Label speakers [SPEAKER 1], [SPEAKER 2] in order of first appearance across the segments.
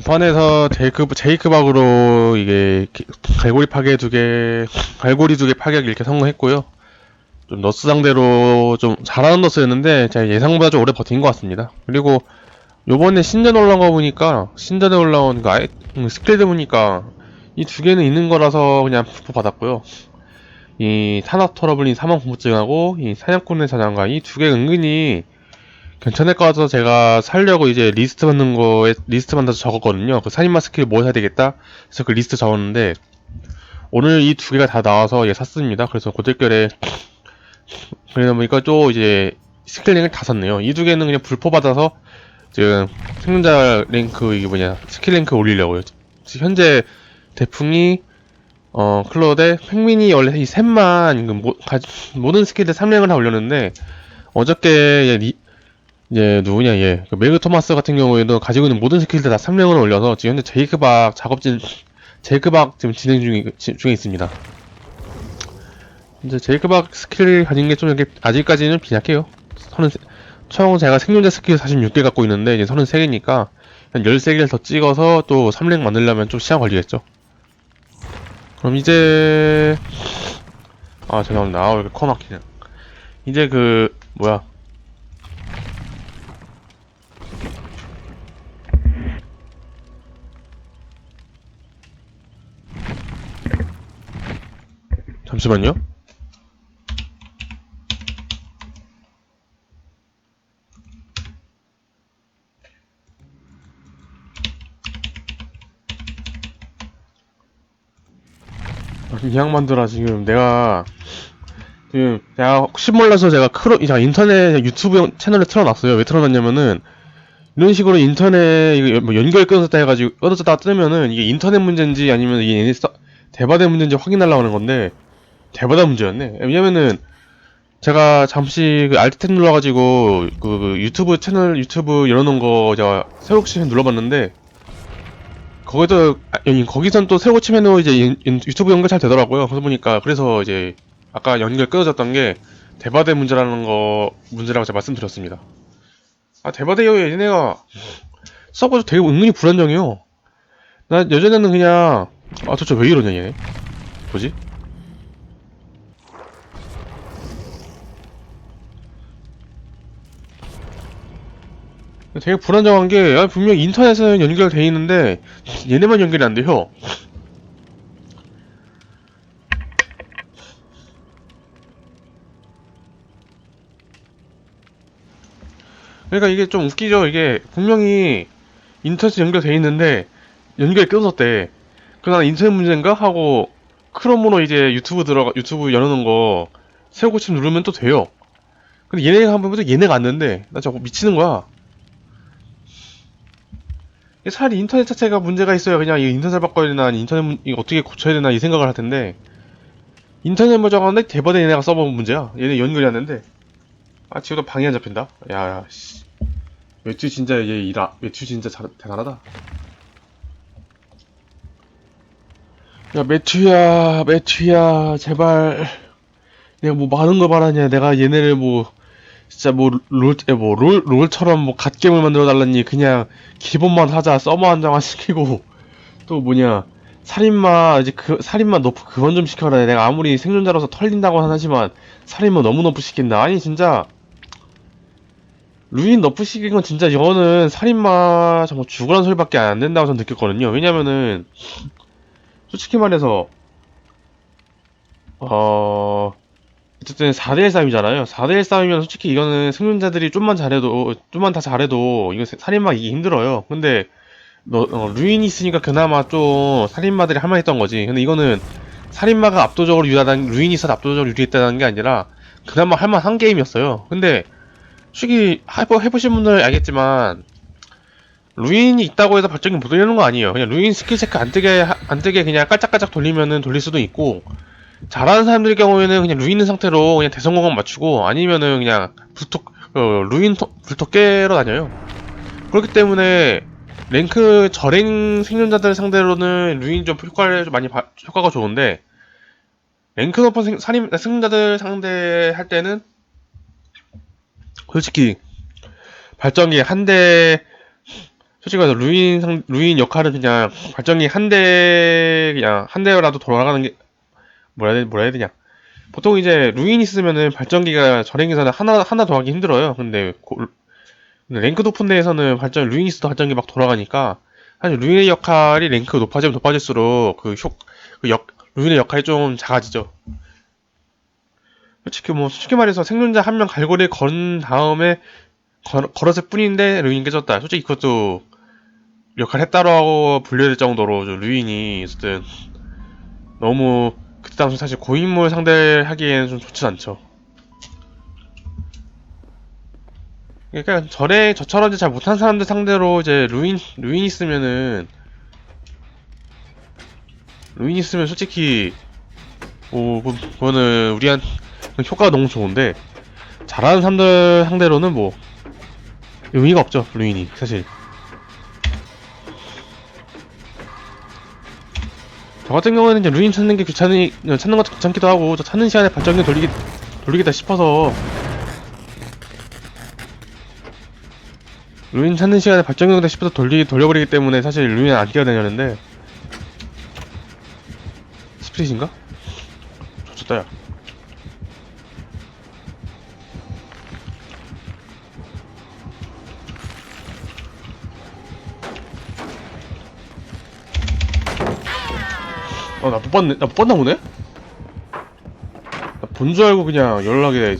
[SPEAKER 1] 전판에서 제이크, 제이크박으로 이게 기- 갈고리 파괴 두 개, 갈고리 두 개 파괴 이렇게 성공했고요. 좀 너스 상대로 좀 잘하는 너스였는데 제가 예상보다 좀 오래 버틴 것 같습니다. 그리고 요번에 신전 올라온 거 보니까 신전에 올라온 그 아이, 음, 스킬들 보니까 이 두 개는 있는 거라서 그냥 부포 받았고요. 이 산업 트러블인 사망 공포증하고 이 사냥꾼의 사냥과 이 두 개 은근히 괜찮을 것 같아서 제가 살려고 이제 리스트 받는 거에 리스트 만들어서 적었거든요. 그 살인마 스킬 뭐 해야 되겠다. 그래서 그 리스트 적었는데 오늘 이 두 개가 다 나와서 예 샀습니다. 그래서 고들결에 그러다 보니까 또 이제 스킬 랭을 다 샀네요. 이 두 개는 그냥 불포 받아서 지금 생존자 랭크 이게 뭐냐 스킬 랭크 올리려고요. 지금 현재 대풍이 어 클로데 팽민이 원래 이 셋만 그 모, 가, 모든 스킬들 3랭을 다 올렸는데 어저께 예, 리, 이제 누구냐 얘그 메그 토마스 같은 경우에도 가지고 있는 모든 스킬들 다 3령을 올려서 지금 현재 제이크 박 작업진 제이크 박 지금 진행 중에, 지- 중에 있습니다. 이제 제이크 박 스킬 가진 게 좀 이렇게 아직까지는 빈약해요. 33, 총 제가 생존자 스킬 46개 갖고 있는데 이제 33개니까 한 13개를 더 찍어서 또 3랭 만들려면 좀 시간 걸리겠죠. 그럼 이제 아 죄송합니다. 아 왜 이렇게 커 막히냐 이제 그 뭐야 잠시만요. 이 양반들아 지금 내가 지금 내가 혹시 몰라서 제가 크로 제가 인터넷 유튜브 영- 채널에 틀어놨어요. 왜 틀어놨냐면은 이런 식으로 인터넷 뭐 연결 끊어졌다 해가지고 끊어졌다 뜨면은 이게 인터넷 문제인지 아니면 이게 대바대 문제인지 확인하려고 하는 건데 대바대 문제였네. 왜냐면은 제가 잠시 그 알트 탭 눌러가지고 그, 그 유튜브 채널 유튜브 열어놓은 거 제가 새로 치면 눌러봤는데 거기도 아, 거기선 또 새로 치면 이제 유튜브 연결 잘 되더라고요. 그러다 보니까 그래서 이제 아까 연결 끊어졌던 게 대바대 문제라는 거 문제라고 제가 말씀드렸습니다. 아 대바대요 얘네가 서버도 되게 은근히 불안정해요. 나 예전에는 그냥 아 도대체 왜 이러냐 얘 뭐지? 되게 불안정한 게 아, 분명 인터넷은 연결돼 있는데 얘네만 연결이 안 돼요. 그러니까 이게 좀 웃기죠. 이게 분명히 인터넷 연결돼 있는데 연결이 끊어졌대. 그러나 인터넷 문제인가 하고 크롬으로 이제 유튜브 들어가 유튜브 열어놓은 거 새우 고침 누르면 또 돼요. 근데 얘네가 한번 보도 얘네가 안 된대. 나 저거 미치는 거야. 차라리 인터넷 자체가 문제가 있어야 그냥 이 인터넷 바꿔야 되나 인터넷 어떻게 고쳐야 되나 이 생각을 할 텐데 인터넷 먼저가는데 대번에 얘네가 서버 문제야. 얘네 연결이 안 된대. 아 지금도 방해 안 잡힌다. 야야 씨. 매튜 진짜 얘 이라 매튜 진짜 잘, 대단하다. 야 매튜야 매튜야 제발 내가 뭐 많은 거 바라냐 내가 얘네를 뭐 진짜 뭐 롤 뭐 롤, 롤처럼 뭐 갓겜을 만들어 달라니 그냥 기본만 하자 서버 한정화 시키고. 또 뭐냐 살인마 이제 그 살인마 너프 그건 좀 시켜라. 내가 아무리 생존자로서 털린다고 하지만 살인마 너무 너프 시킨다. 아니 진짜 루인 너프 시킨 건 진짜 이거는 살인마 정말 죽으라는 소리밖에 안 된다고 저는 느꼈거든요. 왜냐면은 솔직히 말해서 어 어쨌든 4대1 싸움이잖아요. 4대1 싸움이면 솔직히 이거는 생존자들이 좀만 잘해도, 좀만 다 잘해도, 이거 살인마 이기 힘들어요. 근데, 너, 어, 루인이 있으니까 그나마 좀 살인마들이 할만했던 거지. 근데 이거는 살인마가 압도적으로 유리하다는, 루인이 있어서 압도적으로 유리했다는 게 아니라, 그나마 할만한 게임이었어요. 근데, 솔직히, 해보, 해보신 분들 알겠지만, 루인이 있다고 해서 발전기 못 돌리는 거 아니에요. 그냥 루인 스킬 체크 안 뜨게, 하- 안 뜨게 그냥 깔짝깔짝 돌리면은 돌릴 수도 있고, 잘하는 사람들 경우에는 그냥 루인 상태로 그냥 대성공만 맞추고 아니면은 그냥 불톡 어, 루인 토, 불톡 깨러 다녀요. 그렇기 때문에 랭크 저랭 생존자들 상대로는 루인 좀 효과를 좀 많이 봐- 효과가 좋은데 랭크 높은 생, 살인 생존자들 상대할 때는 솔직히 발전기 한 대 솔직히 말해서 루인 상, 루인 역할은 그냥 발전기 한 대, 그냥 한 대라도 돌아가는 게, 뭐라 해야, 되- 뭐라 해야 되냐. 보통 이제 루인 있으면은 발전기가 전행에서는 하나, 하나 더 하기 힘들어요. 근데, 고- 랭크 높은 데에서는 발전, 루인 있어도 발전기 막 돌아가니까, 사실 루인의 역할이 랭크가 높아지면 높아질수록 그 효, 그 역, 루인의 역할이 좀 작아지죠. 솔직히 뭐, 솔직히 말해서 생존자 한 명 갈고리 건 다음에 걸, 걸었을 뿐인데 루인 깨졌다. 솔직히 그것도 역할 했다라고 불려야 될 정도로 좀 루인이 어쨌든 너무 그때 당시 사실 고인물 상대하기에는 좀 좋진 않죠. 그러니까 전에 저처럼 이제 잘 못한 사람들 상대로 이제 루인 루인 있으면은 루인 있으면 솔직히 뭐 그- 그거는 우리한 효과가 너무 좋은데 잘하는 사람들 상대로는 뭐 의미가 없죠 루인이 사실 저 같은 경우에는 이제 루인 찾는 게 귀찮으니 찾는 것도 귀찮기도 하고 저 찾는 시간에 발전기 돌리기 돌리겠다 싶어서 루인 찾는 시간에 발전기 돌리겠다 싶어서 돌리 돌려버리기 때문에 사실 루인 안 끼어다녔는데 스프릿인가? 좋다 야 어, 나못 봤네. 나 못 봤나 보네? 나 본 줄 알고 그냥 연락에.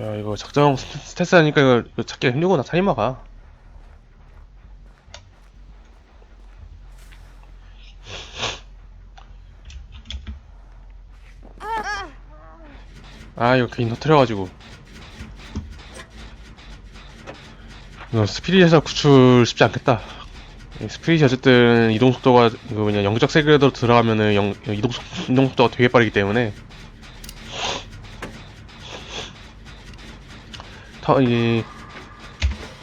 [SPEAKER 1] 야, 이거 작정 스트레스 하니까 이거, 이거 찾기가 힘들구나, 살인마가. 아 이거 괜히 터트려가지고. 이거 스피릿에서 구출 쉽지 않겠다. 이 스피릿이 어쨌든 이동속도가 이거 그냥 영적 세계로 들어가면은 영, 이동, 이동속도가 되게 빠르기 때문에. 터, 이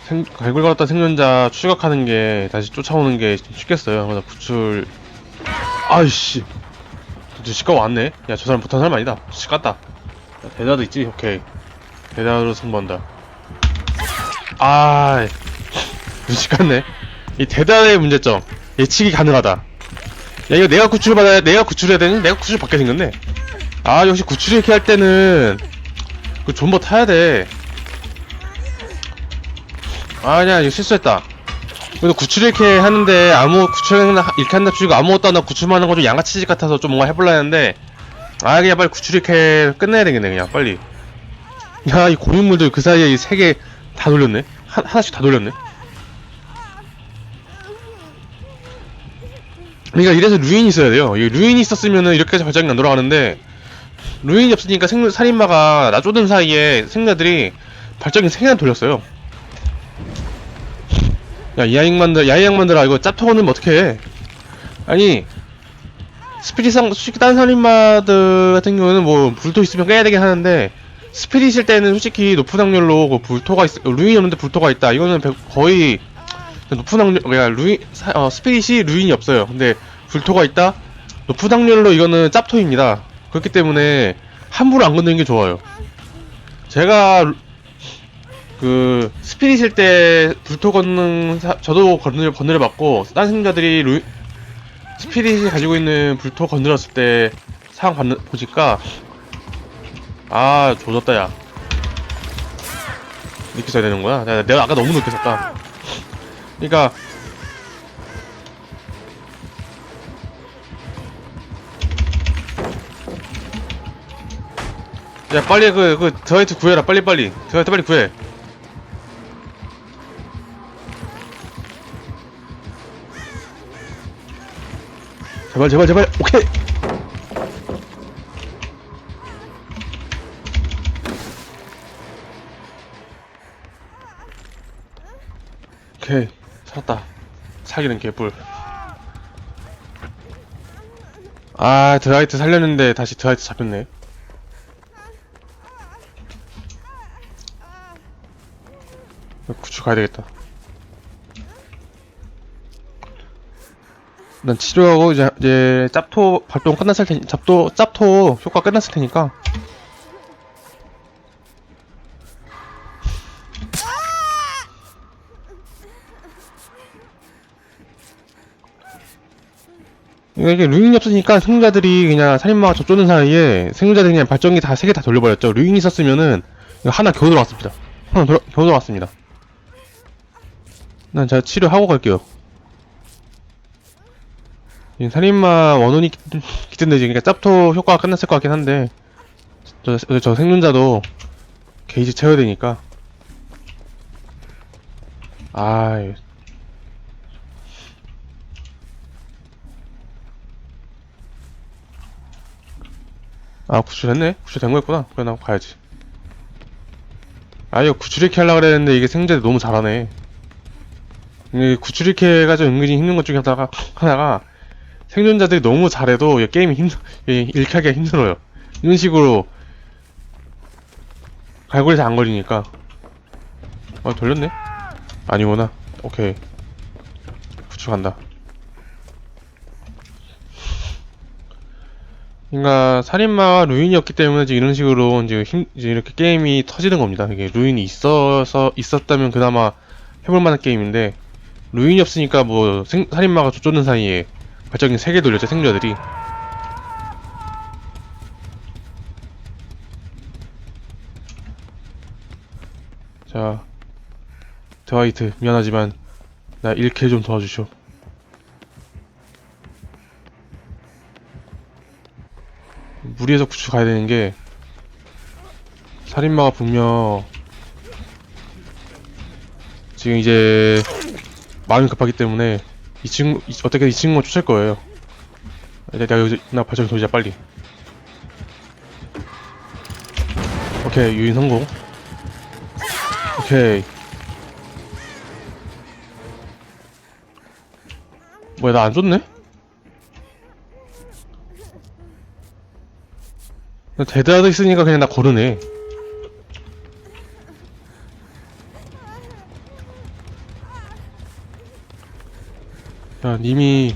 [SPEAKER 1] 생, 갈굴 걸었던 생존자 추격하는 게 다시 쫓아오는 게 좀 쉽겠어요. 그래서 구출. 아이씨. 진짜 시가 왔네. 야 저 사람 못한 사람 아니다. 시 깠다 대다도 있지? 오케이. 대다로 승부한다. 아, 깠네. 이 대다의 문제점. 예측이 가능하다. 야, 이거 내가 구출을 받아야, 내가 구출해야 되니? 내가 구출 받게 생겼네. 아, 역시 구출 이렇게 할 때는, 그 존버 타야 돼. 아, 야, 이거 실수했다. 그래도 구출 이렇게 하는데, 아무, 구출 이렇게 한다 치고 아무것도 안 하고 구출만 하는 거 좀 양아치 짓 같아서 좀 뭔가 해볼라 했는데, 아 그냥 빨리 구출 이렇게 끝내야 되겠네 그냥 빨리. 야 이 고인물들 그 사이에 이 세 개 다 돌렸네? 하, 하나씩 다 돌렸네? 그러니까 이래서 루인이 있어야 돼요. 이 루인이 있었으면은 이렇게까지 발작이 안 돌아가는데 루인이 없으니까 생, 살인마가 나조든 사이에 생자들이 발작이 세 개나 돌렸어요. 야 이 양반들 야이 양반들아 이거 짭터거는 어떡해? 아니 스피릿상 솔직히 다른 살인마들 같은 경우는 뭐 불토 있으면 깨야 되긴 하는데 스피릿일 때는 솔직히 높은 확률로 그 불토가 있 루인이 없는데 불토가 있다. 이거는 백- 거의 높은 확률 그러니까 루인 사- 어, 스피릿이 루인이 없어요. 근데 불토가 있다? 높은 확률로 이거는 짭토입니다. 그렇기 때문에 함부로 안 건드는 게 좋아요. 제가 루- 그 스피릿일 때 불토 걷는 사- 저도 건드려 건드려 봤고 다른 생자들이 루 스피릿이 가지고 있는 불토 건드렸을 때 상황 받는 보니까 아 조졌다 야. 이렇게 써야 되는 거야? 내가, 내가 아까 너무 늦게 썼다. 그니까 야 빨리 그 그 드와이트 구해라. 빨리 빨리. 드와이트 빨리 구해 제발 제발 제발. 오케이. 오케이. 살았다. 살기는 개뿔. 아 드라이트 살렸는데 다시 드라이트 잡혔네. 구출 가야 되겠다. 난 치료하고 이제 이제 짭토 발동 끝났을 테니 짭토 짭토 효과 끝났을 테니까 이게 루인이 없으니까 생존자들이 그냥 살인마가 젖쫓는 사이에 생존자들이 그냥 발전기 다 세 개 다 돌려버렸죠. 루인이 있었으면은 하나 겨우 들어왔습니다. 하나 돌아, 겨우 들어왔습니다. 난 제가 치료하고 갈게요. 이 살인마 원혼이 기- 기든데 그러니까 짭토 효과가 끝났을 것 같긴 한데 저, 저, 저 생존자도 게이지 채워야 되니까. 아 아 구출했네? 구출된 거였구나. 그래 나 가야지. 아 이거 구출이렇게 하려고 그랬는데 이게 생존자 너무 잘하네. 이게 구출이렇게 해가지고 은근히 힘든 것 중에 하나가 하나가 생존자들이 너무 잘해도 이 게임이 힘 이렇게 하기가 힘들어요. 이런 식으로 갈고리 잘안 걸리니까. 아 돌렸네? 아니구나. 오케이. 구출 간다. 그러니까 살인마가 루인이었기 때문에 지금 이런 식으로 이제 힘 이제 이렇게 게임이 터지는 겁니다. 이게 루인이 있어서 있었다면 그나마 해볼 만한 게임인데 루인이 없으니까 뭐 생, 살인마가 쫓는 사이에 발전기 3개 돌렸죠 생존자들이. 자, 드와이트 미안하지만 나 1킬 좀 도와주쇼. 무리해서 구출 가야 되는 게 살인마가 분명 지금 이제 마음이 급하기 때문에 이 친구 이- 어떻게 이 친구가 쫓을 거예요. 이제 내가 여기 나 발전기 돌리자 빨리. 오케이 유인 성공. 오케이. 뭐야 나 안 줬네? 데드하드 있으니까 그냥 나 고르네. 야, 님이.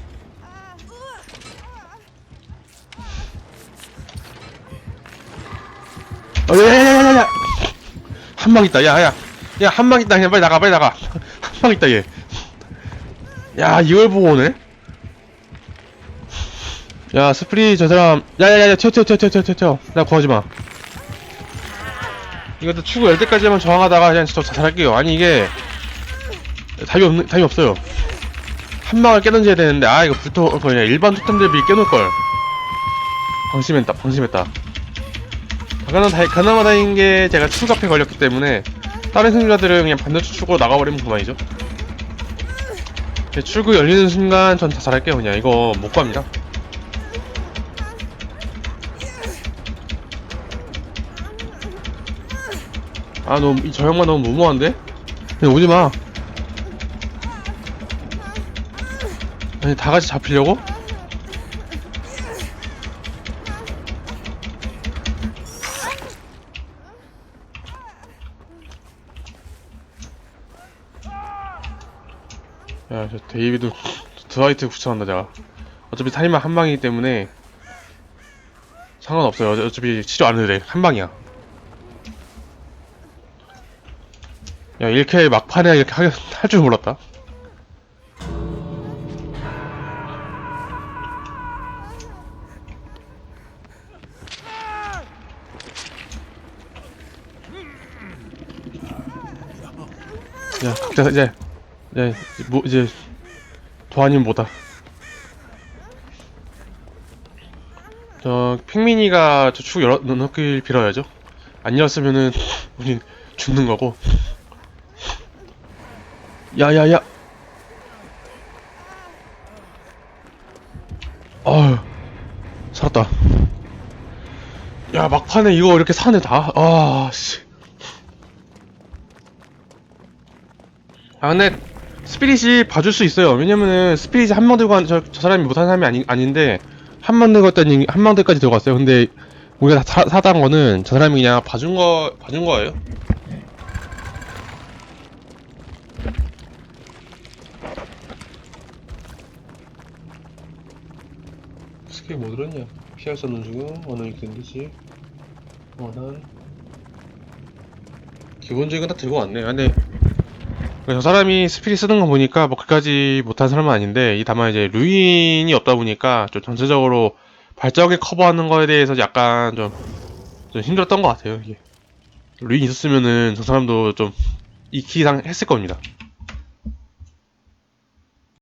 [SPEAKER 1] 어, 야, 야, 야, 야, 야! 한방 있다, 야, 야. 야, 한 방 있다, 그냥 빨리 나가, 빨리 나가. 한 방 있다, 얘. 야, 이걸 보고 오네? 야 스프리 저 사람 야야야야 튀어 튀어 튀어 튀어 튀어 튀어 나 구하지 마 이것도 추구 열 때까지만 저항하다가 그냥 저 자살할게요 아니 이게 답이 없는 답이 없어요 한 방을 깨던져야 되는데 아 이거 불토 그냥 일반 토템들 미리 깨놓을걸. 방심했다 방심했다. 그나마 다 그나마 다행인 게 제가 추가패 걸렸기 때문에 다른 생존자들은 그냥 반대쪽 출구로 나가버리면 그만이죠. 제 출구 열리는 순간 전 자살할게요 그냥. 이거 못 갑니다. 아, 너무, 이저 형만 너무 무모한데? 그냥 오지 마. 아니, 다 같이 잡히려고? 야, 저 데이비드 드와이트 구청한다, 제가. 어차피 살인마 한 방이기 때문에 상관없어요. 어차- 어차피 치료 안 해도 돼. 한 방이야. 야, 이렇게 막판에 이렇게 할 줄 몰랐다. 야, 각자 이제, 이제, 뭐, 이제, 도안님 뭐다. 저, 핑민이가 저축 열어, 넣길 빌어야죠. 안 열었으면은, 우린 죽는 거고. 야 야야 어휴 살았다 야 막판에 이거 이렇게 사네 다 아 씨 아 근데 스피릿이 봐줄 수 있어요. 왜냐면은 스피릿이 한 명 들고 간, 저, 저 사람이 못한 사람이 아니, 아닌데 한 명 들고 갔다니 한 명들까지 들어갔어요. 근데 우리가 사, 사단 거는 저 사람이 그냥 봐준 거 봐준 거예요. 스킬 뭐 들었냐? 피할 수 없는 죽음, 원한이 견디지, 원한. 기본적인 건다 들고 왔네. 아, 근데 저 사람이 스피릿 쓰는 거 보니까 뭐 그까지 못한 사람은 아닌데 이 다만 이제 루인이 없다 보니까 좀 전체적으로 발전하게 커버하는 거에 대해서 약간 좀, 좀 힘들었던 것 같아요. 이게 루인 있었으면은 저 사람도 좀 익히상 했을 겁니다.